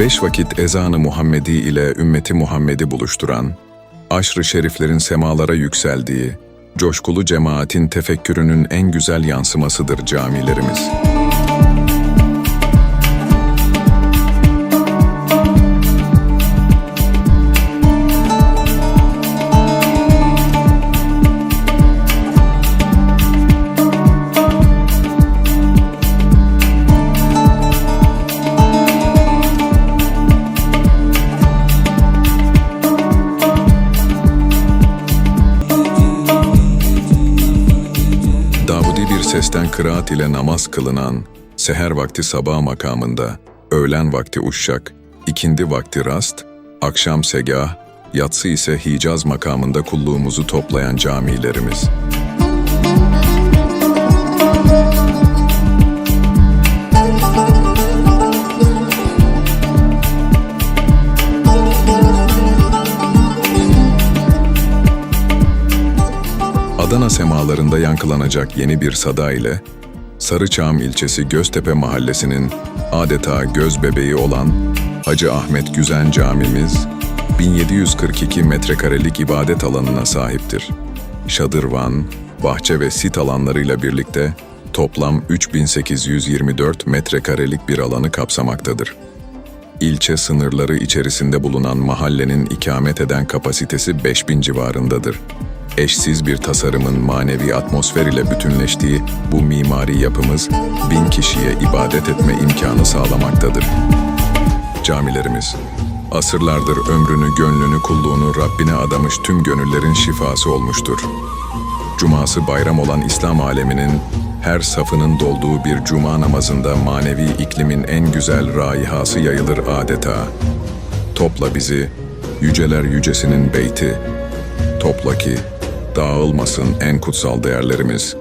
Beş vakit ezanı Muhammedi ile ümmeti Muhammed'i buluşturan, aşrı şeriflerin semalara yükseldiği, coşkulu cemaatin tefekkürünün en güzel yansımasıdır camilerimiz. Bir sesten kıraat ile namaz kılınan, seher vakti sabah makamında, öğlen vakti uşşak, ikindi vakti rast, akşam segah, yatsı ise Hicaz makamında kulluğumuzu toplayan camilerimiz. Adana semalarında yankılanacak yeni bir sada ile Sarıçam ilçesi Göztepe mahallesinin adeta göz bebeği olan Hacı Ahmet Güzen Camimiz 1742 metrekarelik ibadet alanına sahiptir. Şadırvan, bahçe ve sit alanlarıyla birlikte toplam 3824 metrekarelik bir alanı kapsamaktadır. İlçe sınırları içerisinde bulunan mahallenin ikamet eden kapasitesi 5000 civarındadır. Eşsiz bir tasarımın manevi atmosfer ile bütünleştiği bu mimari yapımız bin kişiye ibadet etme imkanı sağlamaktadır. Camilerimiz, asırlardır ömrünü, gönlünü, kulluğunu Rabbine adamış tüm gönüllerin şifası olmuştur. Cuması bayram olan İslam aleminin her safının dolduğu bir cuma namazında manevi iklimin en güzel raihası yayılır adeta. Topla bizi, yüceler yücesinin beyti. Topla ki dağılmasın en kutsal değerlerimiz.